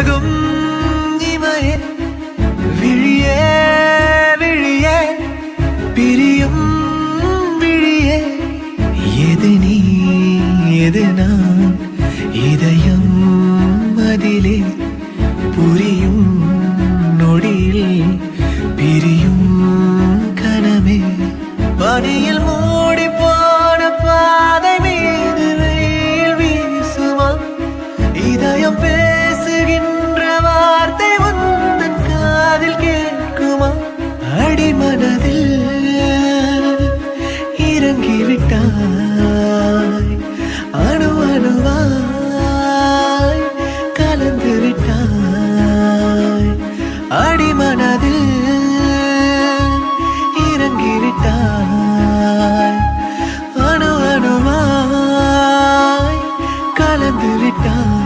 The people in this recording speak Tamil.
விலகும் இமையே விழியே விழியே பிரியும் விழியே. எது நீ எது நான்? இதயம் அதிலே புரியும் நொடியில் பிரியும் கனமே. பணியில் மூடிப்போ இறங்கிவிட்டாய் அணு அணுவாய் கலந்து விட்டாய்.